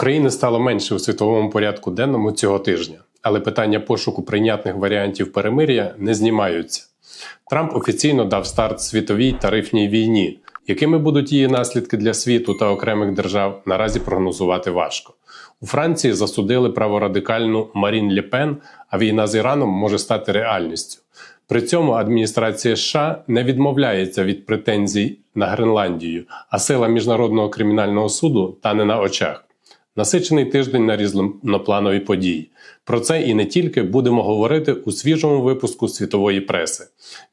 України стало менше у світовому порядку денному цього тижня, але питання пошуку прийнятних варіантів перемир'я не знімаються. Трамп офіційно дав старт світовій тарифній війні. Якими будуть її наслідки для світу та окремих держав, наразі прогнозувати важко. У Франції засудили праворадикальну Марін Лепен, а війна з Іраном може стати реальністю. При цьому адміністрація США не відмовляється від претензій на Гренландію, а сила міжнародного кримінального суду тане на очах. Насичений тиждень на різнопланові події. Про це і не тільки будемо говорити у свіжому випуску світової преси.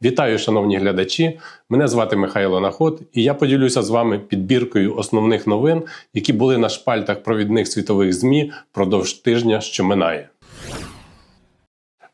Вітаю, шановні глядачі! Мене звати Михайло Наход, і я поділюся з вами підбіркою основних новин, які були на шпальтах провідних світових ЗМІ впродовж тижня, що минає.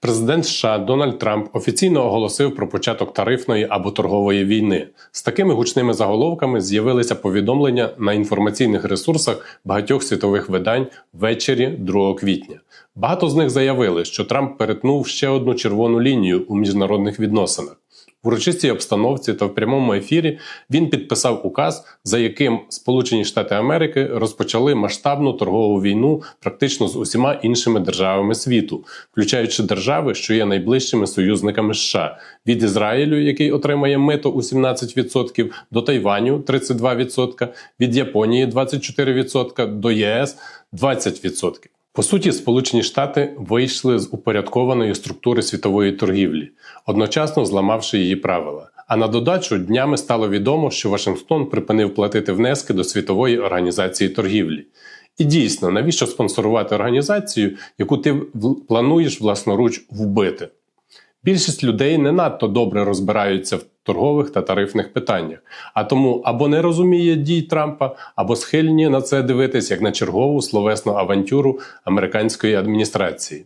Президент США Дональд Трамп офіційно оголосив про початок тарифної або торгової війни. З такими гучними заголовками з'явилися повідомлення на інформаційних ресурсах багатьох світових видань ввечері 2 квітня. Багато з них заявили, що Трамп перетнув ще одну червону лінію у міжнародних відносинах. В урочистій обстановці та в прямому ефірі він підписав указ, за яким Сполучені Штати Америки розпочали масштабну торгову війну практично з усіма іншими державами світу, включаючи держави, що є найближчими союзниками США від Ізраїлю, який отримає мито у 17%, до Тайваню 32%, від Японії 24%, до ЄС 20%. По суті, Сполучені Штати вийшли з упорядкованої структури світової торгівлі, одночасно зламавши її правила. А на додачу днями стало відомо, що Вашингтон припинив платити внески до світової організації торгівлі. І дійсно, навіщо спонсорувати організацію, яку ти плануєш власноруч вбити? Більшість людей не надто добре розбираються в торгових та тарифних питаннях, а тому або не розуміє дій Трампа, або схильні на це дивитись як на чергову словесну авантюру американської адміністрації.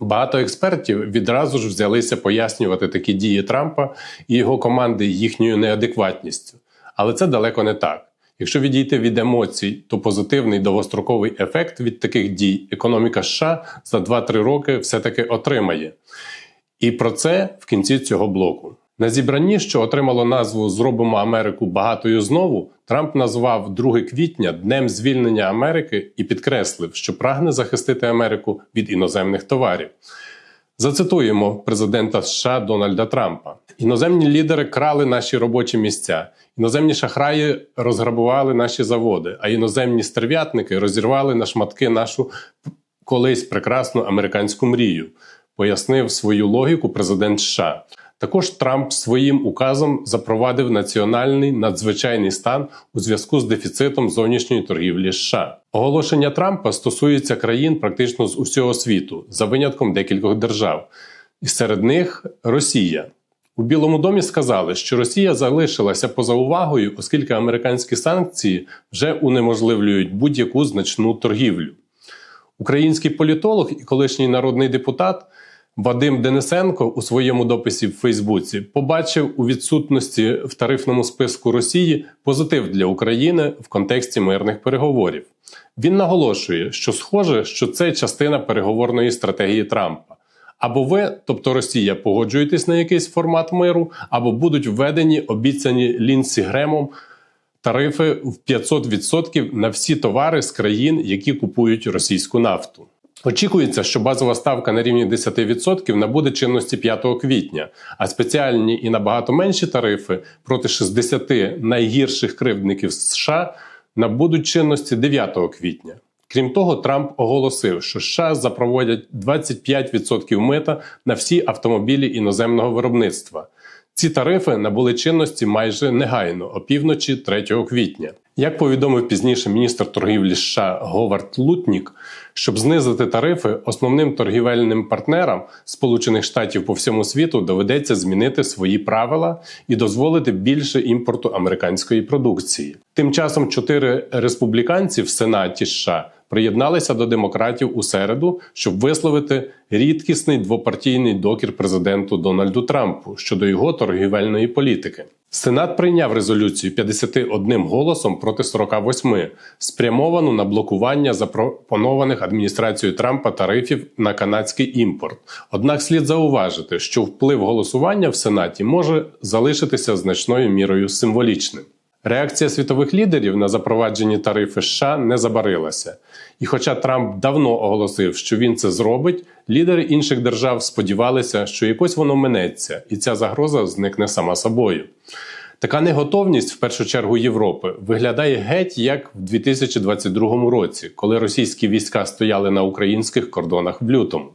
Багато експертів відразу ж взялися пояснювати такі дії Трампа і його команди їхньою неадекватністю. Але це далеко не так. Якщо відійти від емоцій, то позитивний довгостроковий ефект від таких дій економіка США за 2-3 роки все-таки отримає. І про це в кінці цього блоку. На зібранні, що отримало назву Зробимо Америку багатою знову, Трамп назвав 2 квітня днем звільнення Америки і підкреслив, що прагне захистити Америку від іноземних товарів. Зацитуємо президента США Дональда Трампа: іноземні лідери крали наші робочі місця, іноземні шахраї розграбували наші заводи, а іноземні стерв'ятники розірвали на шматки нашу колись прекрасну американську мрію. Пояснив свою логіку президент США. Також Трамп своїм указом запровадив національний надзвичайний стан у зв'язку з дефіцитом зовнішньої торгівлі США. Оголошення Трампа стосується країн практично з усього світу, за винятком декількох держав, і серед них Росія. У Білому домі сказали, що Росія залишилася поза увагою, оскільки американські санкції вже унеможливлюють будь-яку значну торгівлю. Український політолог і колишній народний депутат. Вадим Денисенко у своєму дописі в Фейсбуці побачив у відсутності в тарифному списку Росії позитив для України в контексті мирних переговорів. Він наголошує, що схоже, що це частина переговорної стратегії Трампа. Або ви, тобто Росія, погоджуєтесь на якийсь формат миру, або будуть введені обіцяні Лінсі Гремом тарифи в 500% на всі товари з країн, які купують російську нафту. Очікується, що базова ставка на рівні 10% набуде чинності 5 квітня, а спеціальні і набагато менші тарифи проти 60 найгірших кривдників США набудуть чинності 9 квітня. Крім того, Трамп оголосив, що США запроводять 25% мита на всі автомобілі іноземного виробництва. Ці тарифи набули чинності майже негайно опівночі 3 квітня. Як повідомив пізніше міністр торгівлі США Говард Лутнік, щоб знизити тарифи, основним торгівельним партнерам Сполучених Штатів по всьому світу доведеться змінити свої правила і дозволити більше імпорту американської продукції. Тим часом чотири республіканці в Сенаті США приєдналися до демократів у середу, щоб висловити рідкісний двопартійний докір президенту Дональду Трампу щодо його торгівельної політики. Сенат прийняв резолюцію 51 голосом проти 48, спрямовану на блокування запропонованих адміністрацією Трампа тарифів на канадський імпорт. Однак слід зауважити, що вплив голосування в Сенаті може залишитися значною мірою символічним. Реакція світових лідерів на запроваджені тарифи США не забарилася. І хоча Трамп давно оголосив, що він це зробить, лідери інших держав сподівалися, що якось воно минеться, і ця загроза зникне сама собою. Така неготовність, в першу чергу Європи, виглядає геть як в 2022 році, коли російські війська стояли на українських кордонах в лютому.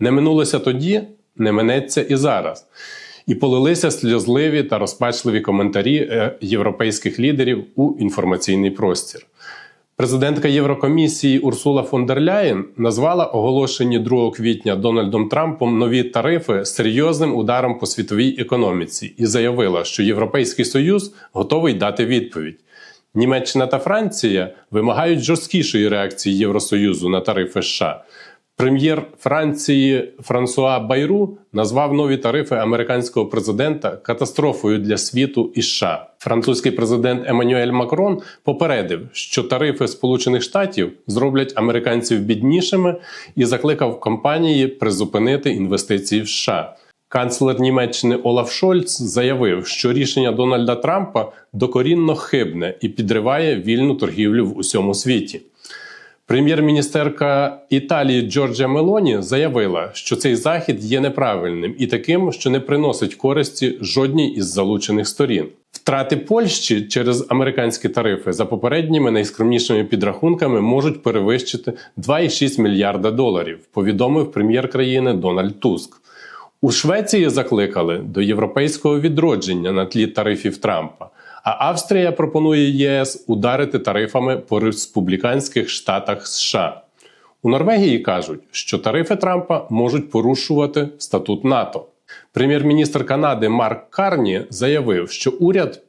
Не минулося тоді, не минеться і зараз. І полилися сльозливі та розпачливі коментарі е, європейських лідерів у інформаційний простір. Президентка Єврокомісії Урсула фон дер Ляєн назвала оголошені 2 квітня Дональдом Трампом нові тарифи серйозним ударом по світовій економіці і заявила, що Європейський Союз готовий дати відповідь. Німеччина та Франція вимагають жорсткішої реакції Євросоюзу на тарифи США. Прем'єр Франції Франсуа Байру назвав нові тарифи американського президента катастрофою для світу і США. Французький президент Еммануель Макрон попередив, що тарифи Сполучених Штатів зроблять американців біднішими і закликав компанії призупинити інвестиції в США. Канцлер Німеччини Олаф Шольц заявив, що рішення Дональда Трампа докорінно хибне і підриває вільну торгівлю в усьому світі. Прем'єр-міністерка Італії Джорджа Мелоні заявила, що цей захід є неправильним і таким, що не приносить користі жодній із залучених сторін. Втрати Польщі через американські тарифи за попередніми найскромнішими підрахунками можуть перевищити 2,6 мільярда доларів. Повідомив прем'єр країни Дональд Туск. У Швеції закликали до європейського відродження на тлі тарифів Трампа. А Австрія пропонує ЄС ударити тарифами по республіканських штатах США. У Норвегії кажуть, що тарифи Трампа можуть порушувати статут НАТО. Прем'єр-міністр Канади Марк Карні заявив, що уряд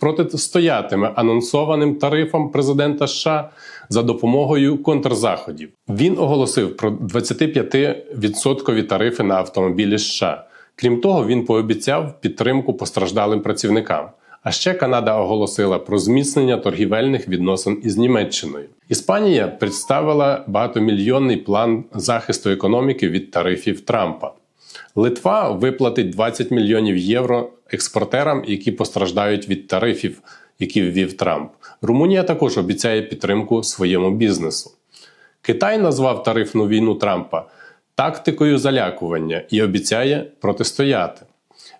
протистоятиме анонсованим тарифам президента США за допомогою контрзаходів. Він оголосив про 25% тарифи на автомобілі США. Крім того, він пообіцяв підтримку постраждалим працівникам. А ще Канада оголосила про зміцнення торгівельних відносин із Німеччиною. Іспанія представила багатомільйонний план захисту економіки від тарифів Трампа. Литва виплатить 20 мільйонів євро експортерам, які постраждають від тарифів, які ввів Трамп. Румунія також обіцяє підтримку своєму бізнесу. Китай назвав тарифну війну Трампа тактикою залякування і обіцяє протистояти.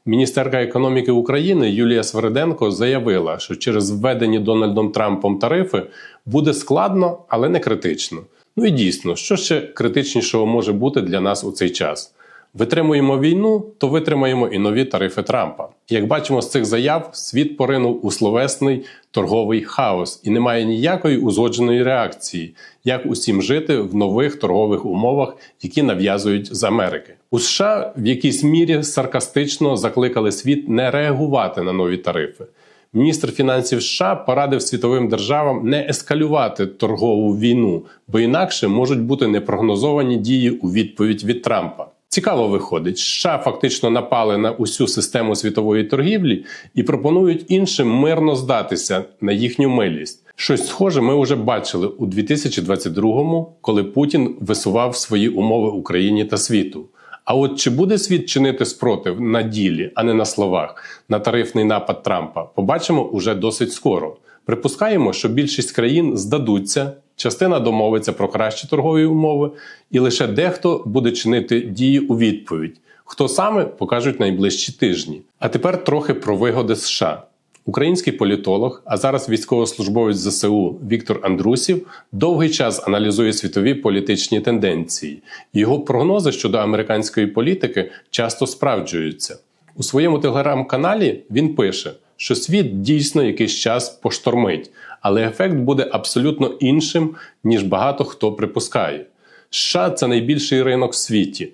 Міністерка економіки України Юлія Свериденко заявила, що через введені Дональдом Трампом тарифи буде складно, але не критично. Ну і дійсно, що ще критичнішого може бути для нас у цей час? Витримуємо війну, то витримаємо і нові тарифи Трампа. Як бачимо з цих заяв, світ поринув у словесний торговий хаос і немає ніякої узгодженої реакції, як усім жити в нових торгових умовах, які нав'язують з Америки. У США в якійсь мірі саркастично закликали світ не реагувати на нові тарифи. Міністр фінансів США порадив світовим державам не ескалювати торгову війну, бо інакше можуть бути непрогнозовані дії у відповідь від Трампа. Цікаво виходить, США фактично напали на усю систему світової торгівлі і пропонують іншим мирно здатися на їхню милість. Щось схоже ми вже бачили у 2022-му, коли Путін висував свої умови Україні та світу. А от чи буде світ чинити спротив на ділі, а не на словах, на тарифний напад Трампа, побачимо уже досить скоро. Припускаємо, що більшість країн здадуться, частина домовиться про кращі торгові умови, і лише дехто буде чинити дії у відповідь. Хто саме покажуть найближчі тижні. А тепер трохи про вигоди США. Український політолог, а зараз військовослужбовець ЗСУ Віктор Андрусів довгий час аналізує світові політичні тенденції. Його прогнози щодо американської політики часто справджуються. У своєму телеграм-каналі він пише, що світ дійсно якийсь час поштормить, але ефект буде абсолютно іншим, ніж багато хто припускає. США це найбільший ринок в світі.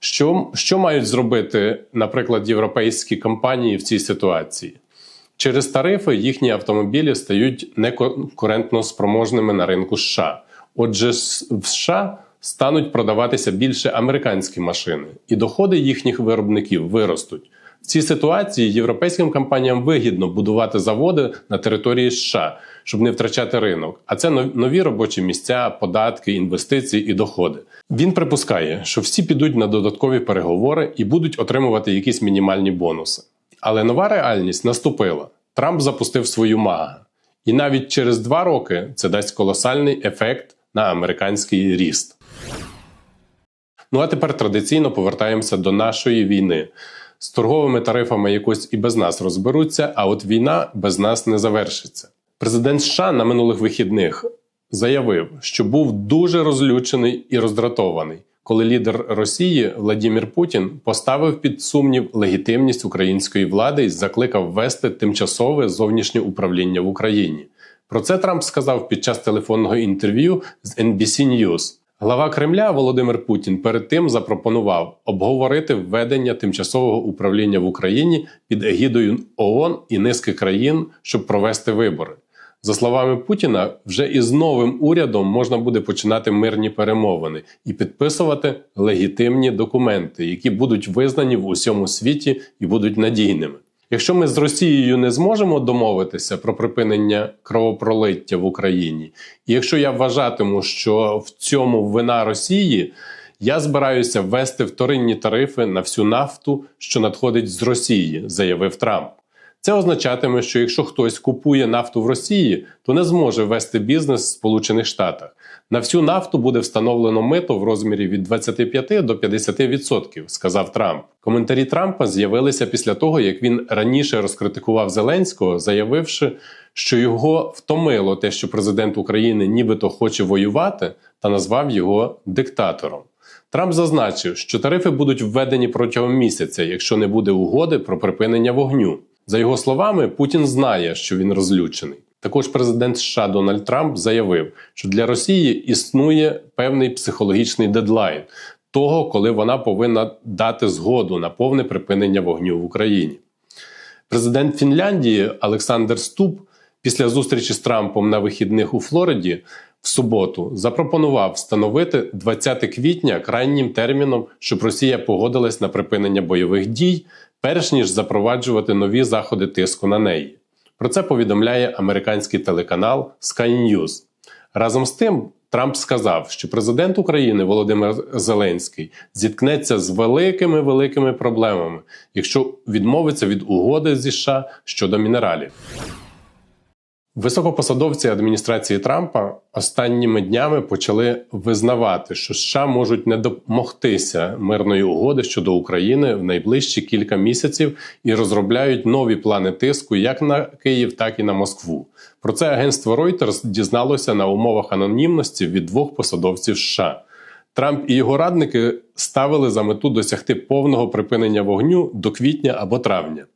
Що, Що мають зробити, наприклад, європейські компанії в цій ситуації? Через тарифи їхні автомобілі стають неконкурентно спроможними на ринку США. Отже, в США стануть продаватися більше американські машини, і доходи їхніх виробників виростуть. В цій ситуації європейським компаніям вигідно будувати заводи на території США, щоб не втрачати ринок. А це нові робочі місця, податки, інвестиції і доходи. Він припускає, що всі підуть на додаткові переговори і будуть отримувати якісь мінімальні бонуси. Але нова реальність наступила. Трамп запустив свою мага. І навіть через два роки це дасть колосальний ефект на американський ріст. Ну а тепер традиційно повертаємося до нашої війни. З торговими тарифами якось і без нас розберуться, а от війна без нас не завершиться. Президент США на минулих вихідних заявив, що був дуже розлючений і роздратований, коли лідер Росії Владимир Путін поставив під сумнів легітимність української влади і закликав ввести тимчасове зовнішнє управління в Україні. Про це Трамп сказав під час телефонного інтерв'ю з NBC News. Глава Кремля Володимир Путін перед тим запропонував обговорити введення тимчасового управління в Україні під егідою ООН і низки країн, щоб провести вибори. За словами Путіна, вже із новим урядом можна буде починати мирні перемовини і підписувати легітимні документи, які будуть визнані в усьому світі і будуть надійними. Якщо ми з Росією не зможемо домовитися про припинення кровопролиття в Україні, і якщо я вважатиму, що в цьому вина Росії, я збираюся ввести вторинні тарифи на всю нафту, що надходить з Росії, заявив Трамп. Це означатиме, що якщо хтось купує нафту в Росії, то не зможе вести бізнес в Сполучених Штатах. На всю нафту буде встановлено мито в розмірі від 25 до 50%, сказав Трамп. Коментарі Трампа з'явилися після того, як він раніше розкритикував Зеленського, заявивши, що його втомило те, що президент України нібито хоче воювати, та назвав його диктатором. Трамп зазначив, що тарифи будуть введені протягом місяця, якщо не буде угоди про припинення вогню. За його словами, Путін знає, що він розлючений. Також президент США Дональд Трамп заявив, що для Росії існує певний психологічний дедлайн того, коли вона повинна дати згоду на повне припинення вогню в Україні. Президент Фінляндії Олександр Ступ після зустрічі з Трампом на вихідних у Флориді в суботу запропонував встановити 20 квітня крайнім терміном, щоб Росія погодилась на припинення бойових дій, перш ніж запроваджувати нові заходи тиску на неї. Про це повідомляє американський телеканал Sky News. Разом з тим, Трамп сказав, що президент України Володимир Зеленський зіткнеться з великими великими проблемами, якщо відмовиться від угоди зі США щодо мінералів. Високопосадовці адміністрації Трампа останніми днями почали визнавати, що США можуть не домогтися мирної угоди щодо України в найближчі кілька місяців і розробляють нові плани тиску як на Київ, так і на Москву. Про це агентство Reuters дізналося на умовах анонімності від двох посадовців США. Трамп і його радники ставили за мету досягти повного припинення вогню до квітня або травня.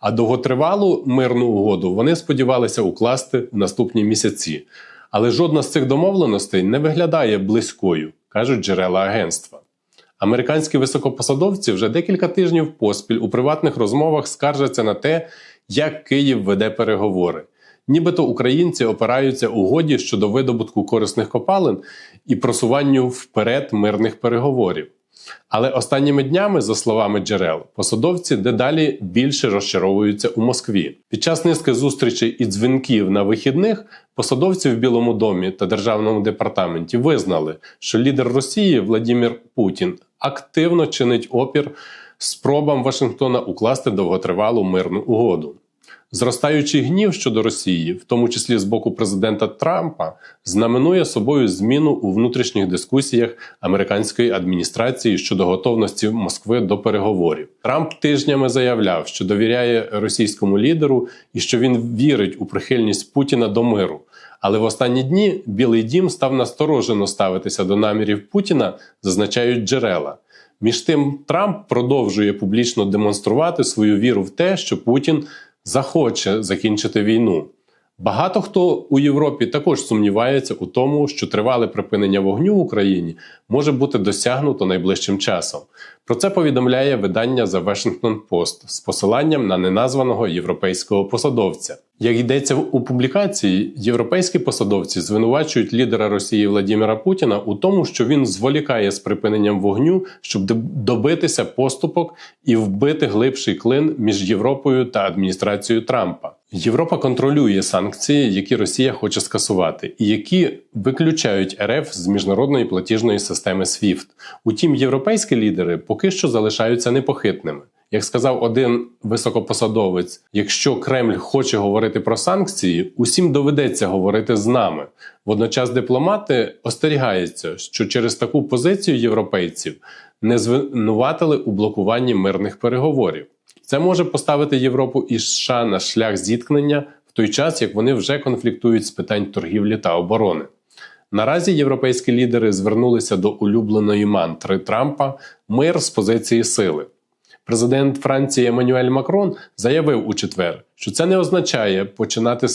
А довготривалу мирну угоду вони сподівалися укласти в наступні місяці. Але жодна з цих домовленостей не виглядає близькою, кажуть джерела агентства. Американські високопосадовці вже декілька тижнів поспіль у приватних розмовах скаржаться на те, як Київ веде переговори. Нібито українці опираються угоді щодо видобутку корисних копалин і просуванню вперед мирних переговорів. Але останніми днями, за словами джерел, посадовці дедалі більше розчаровуються у Москві. Під час низки зустрічей і дзвінків на вихідних посадовці в Білому домі та державному департаменті визнали, що лідер Росії Владимир Путін активно чинить опір спробам Вашингтона укласти довготривалу мирну угоду. Зростаючий гнів щодо Росії, в тому числі з боку президента Трампа, знаменує собою зміну у внутрішніх дискусіях американської адміністрації щодо готовності Москви до переговорів. Трамп тижнями заявляв, що довіряє російському лідеру і що він вірить у прихильність Путіна до миру. Але в останні дні Білий Дім став насторожено ставитися до намірів Путіна, зазначають джерела. Між тим, Трамп продовжує публічно демонструвати свою віру в те, що Путін захоче закінчити війну. Багато хто у Європі також сумнівається у тому, що тривале припинення вогню в Україні може бути досягнуто найближчим часом. Про це повідомляє видання The Washington Post з посиланням на неназваного європейського посадовця. Як йдеться у публікації, європейські посадовці звинувачують лідера Росії Владимира Путіна у тому, що він зволікає з припиненням вогню, щоб добитися поступок і вбити глибший клин між Європою та адміністрацією Трампа. Європа контролює санкції, які Росія хоче скасувати, і які виключають РФ з міжнародної платіжної системи SWIFT. Утім, європейські лідери поки що залишаються непохитними. Як сказав один високопосадовець, якщо Кремль хоче говорити про санкції, усім доведеться говорити з нами. Водночас дипломати остерігаються, що через таку позицію європейців не звинуватили у блокуванні мирних переговорів. Це може поставити Європу і США на шлях зіткнення в той час, як вони вже конфліктують з питань торгівлі та оборони. Наразі європейські лідери звернулися до улюбленої мантри Трампа мир з позиції сили. Президент Франції Еммануель Макрон заявив у четвер, що це не означає починати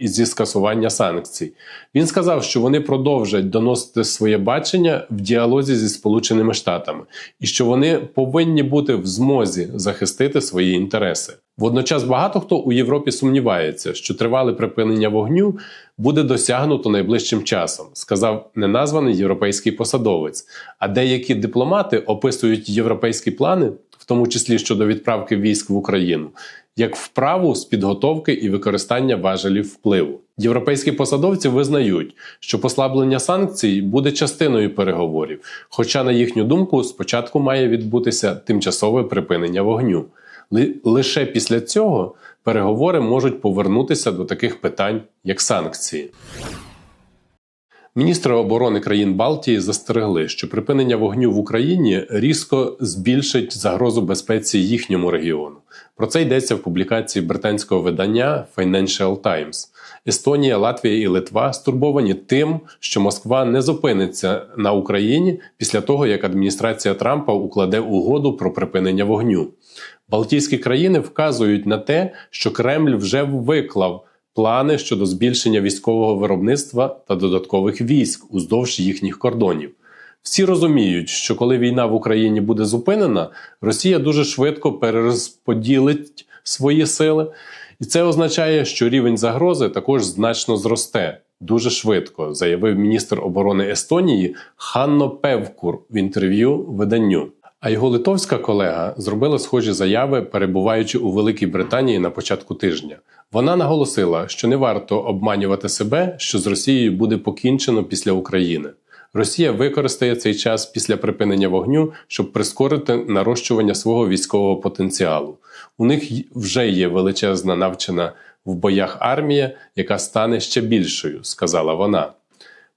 зі скасування санкцій. Він сказав, що вони продовжать доносити своє бачення в діалозі зі Сполученими Штатами і що вони повинні бути в змозі захистити свої інтереси. Водночас багато хто у Європі сумнівається, що тривале припинення вогню буде досягнуто найближчим часом, сказав неназваний європейський посадовець. А деякі дипломати описують європейські плани, тому числі щодо відправки військ в Україну, як вправу з підготовки і використання важелів впливу. Європейські посадовці визнають, що послаблення санкцій буде частиною переговорів, хоча, на їхню думку, спочатку має відбутися тимчасове припинення вогню. Ли- Лише після цього переговори можуть повернутися до таких питань, як санкції. Міністри оборони країн Балтії застерегли, що припинення вогню в Україні різко збільшить загрозу безпеці їхньому регіону. Про це йдеться в публікації британського видання Financial Times. Естонія, Латвія і Литва стурбовані тим, що Москва не зупиниться на Україні після того, як адміністрація Трампа укладе угоду про припинення вогню. Балтійські країни вказують на те, що Кремль вже виклав плани щодо збільшення військового виробництва та додаткових військ уздовж їхніх кордонів. Всі розуміють, що коли війна в Україні буде зупинена, Росія дуже швидко перерозподілить свої сили, і це означає, що рівень загрози також значно зросте дуже швидко, заявив міністр оборони Естонії Ханно Певкур в інтерв'ю виданню. А його литовська колега зробила схожі заяви, перебуваючи у Великій Британії на початку тижня. Вона наголосила, що не варто обманювати себе, що з Росією буде покінчено після України. Росія використає цей час після припинення вогню, щоб прискорити нарощування свого військового потенціалу. У них вже є величезна навчена в боях армія, яка стане ще більшою, сказала вона.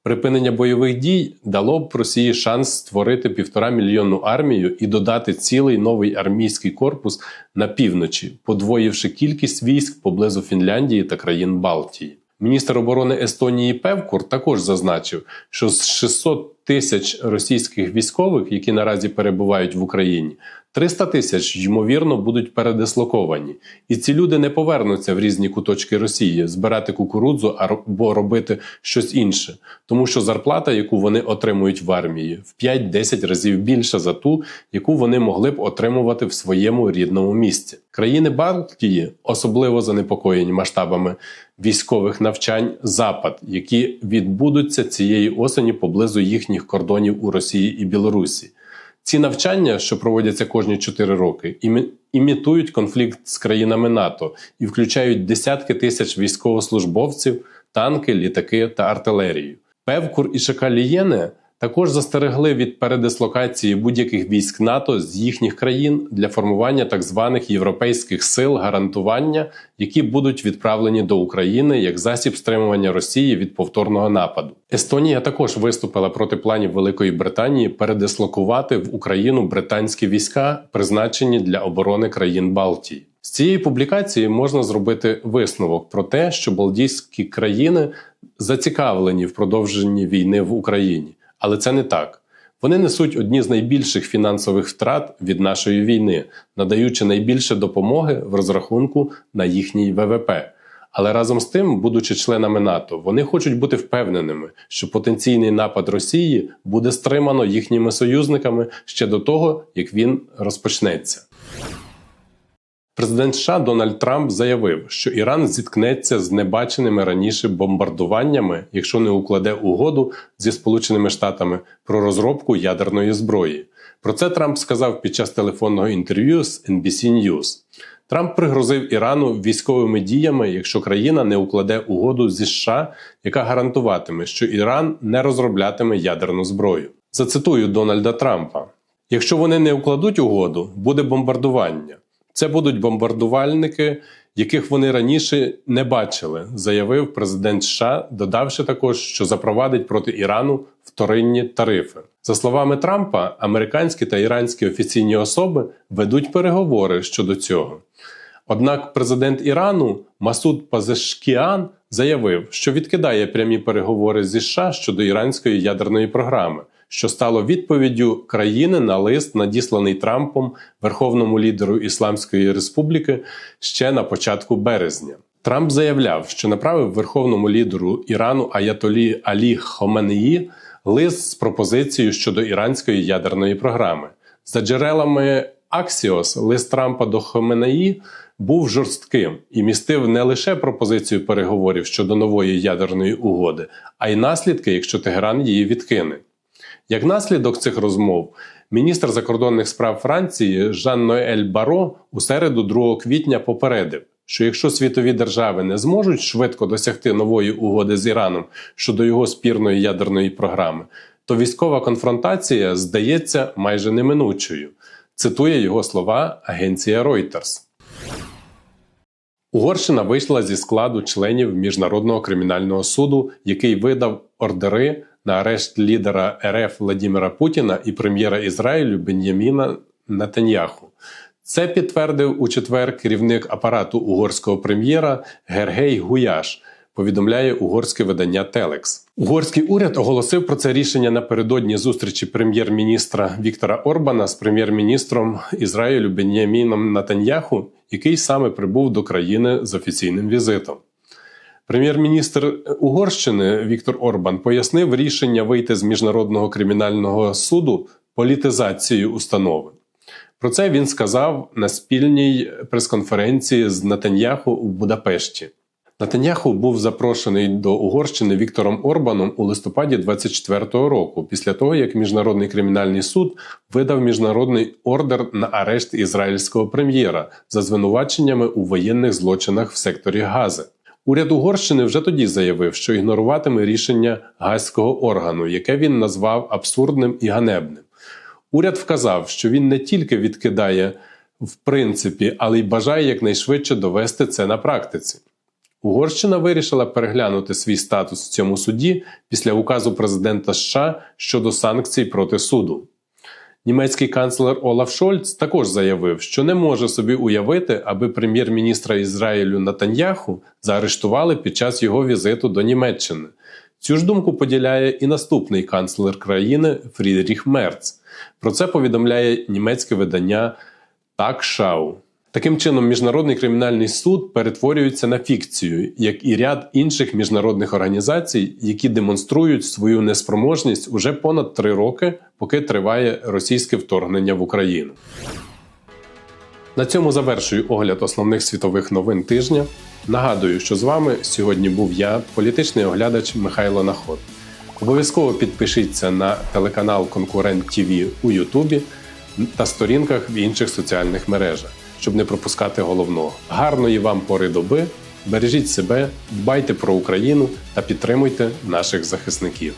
Припинення бойових дій дало б Росії шанс створити півтора мільйонну армію і додати цілий новий армійський корпус на півночі, подвоївши кількість військ поблизу Фінляндії та країн Балтії. Міністр оборони Естонії Певкур також зазначив, що з 600 тисяч російських військових, які наразі перебувають в Україні, 300 тисяч ймовірно будуть передислоковані, і ці люди не повернуться в різні куточки Росії збирати кукурудзу або робити щось інше, тому що зарплата, яку вони отримують в армії, в 5-10 разів більша за ту, яку вони могли б отримувати в своєму рідному місці. Країни Балтії особливо занепокоєні масштабами військових навчань Запад, які відбудуться цієї осені поблизу їхніх кордонів у Росії і Білорусі. Ці навчання, що проводяться кожні 4 роки, імітують конфлікт з країнами НАТО і включають десятки тисяч військовослужбовців, танки, літаки та артилерію. Певкур і Шакалієне також застерегли від передислокації будь-яких військ НАТО з їхніх країн для формування так званих європейських сил гарантування, які будуть відправлені до України як засіб стримування Росії від повторного нападу. Естонія також виступила проти планів Великої Британії передислокувати в Україну британські війська, призначені для оборони країн Балтії. З цієї публікації можна зробити висновок про те, що балтійські країни зацікавлені в продовженні війни в Україні, але це не так. Вони несуть одні з найбільших фінансових втрат від нашої війни, надаючи найбільше допомоги в розрахунку на їхній ВВП. Але разом з тим, будучи членами НАТО, вони хочуть бути впевненими, що потенційний напад Росії буде стримано їхніми союзниками ще до того, як він розпочнеться. Президент США Дональд Трамп заявив, що Іран зіткнеться з небаченими раніше бомбардуваннями, якщо не укладе угоду зі Сполученими Штатами про розробку ядерної зброї. Про це Трамп сказав під час телефонного інтерв'ю з NBC News. Трамп пригрозив Ірану військовими діями, якщо країна не укладе угоду зі США, яка гарантуватиме, що Іран не розроблятиме ядерну зброю. Зацитую Дональда Трампа: якщо вони не укладуть угоду, буде бомбардування. Це будуть бомбардувальники, яких вони раніше не бачили, заявив президент США, додавши також, що запровадить проти Ірану вторинні тарифи. За словами Трампа, американські та іранські офіційні особи ведуть переговори щодо цього. Однак президент Ірану Масуд Пазешкіан заявив, що відкидає прямі переговори зі США щодо іранської ядерної програми, що стало відповіддю країни на лист, надісланий Трампом Верховному лідеру Ісламської Республіки ще на початку березня. Трамп заявляв, що направив верховному лідеру Ірану Аятолі Алі Хоменеї лист з пропозицією щодо іранської ядерної програми. За джерелами Axios, лист Трампа до Хоменеї був жорстким і містив не лише пропозицію переговорів щодо нової ядерної угоди, а й наслідки, якщо Тегеран її відкине. Як наслідок цих розмов, міністр закордонних справ Франції Жан Ноель Баро у середу 2 квітня попередив, що якщо світові держави не зможуть швидко досягти нової угоди з Іраном щодо його спірної ядерної програми, то військова конфронтація здається майже неминучою. Цитує його слова агенція Reuters. Угорщина вийшла зі складу членів Міжнародного кримінального суду, який видав ордери на арешт лідера РФ Владіміра Путіна і прем'єра Ізраїлю Бен'яміна Нетаньяху. Це підтвердив у четвер керівник апарату угорського прем'єра Гергей Гуяш. Повідомляє угорське видання Телекс. Угорський уряд оголосив про це рішення напередодні зустрічі прем'єр-міністра Віктора Орбана з прем'єр-міністром Ізраїлю Бен'яміном Натаньяху, який саме прибув до країни з офіційним візитом. Прем'єр-міністр Угорщини Віктор Орбан пояснив рішення вийти з міжнародного кримінального суду політизацією установи. Про це він сказав на спільній прес-конференції з Натаньяху у Будапешті. Натаньяху був запрошений до Угорщини Віктором Орбаном у листопаді 24-го року, після того як Міжнародний кримінальний суд видав міжнародний ордер на арешт ізраїльського прем'єра за звинуваченнями у воєнних злочинах в секторі Гази. Уряд Угорщини вже тоді заявив, що ігноруватиме рішення газського органу, яке він назвав абсурдним і ганебним. Уряд вказав, що він не тільки відкидає в принципі, але й бажає якнайшвидше довести це на практиці. Угорщина вирішила переглянути свій статус в цьому суді після указу президента США щодо санкцій проти суду. Німецький канцлер Олаф Шольц також заявив, що не може собі уявити, аби прем'єр-міністра Ізраїлю Натаньяху заарештували під час його візиту до Німеччини. Цю ж думку поділяє і наступний канцлер країни Фрідріх Мерц. Про це повідомляє німецьке видання Такшау. Таким чином, міжнародний кримінальний суд перетворюється на фікцію, як і ряд інших міжнародних організацій, які демонструють свою неспроможність уже понад три роки, поки триває російське вторгнення в Україну. На цьому завершую огляд основних світових новин тижня. Нагадую, що з вами сьогодні був я, політичний оглядач Михайло Наход. Обов'язково підпишіться на телеканал Конкурент ТВ у Ютубі та сторінках в інших соціальних мережах щоб не пропускати головного. Гарної вам пори доби, бережіть себе, дбайте про Україну та підтримуйте наших захисників.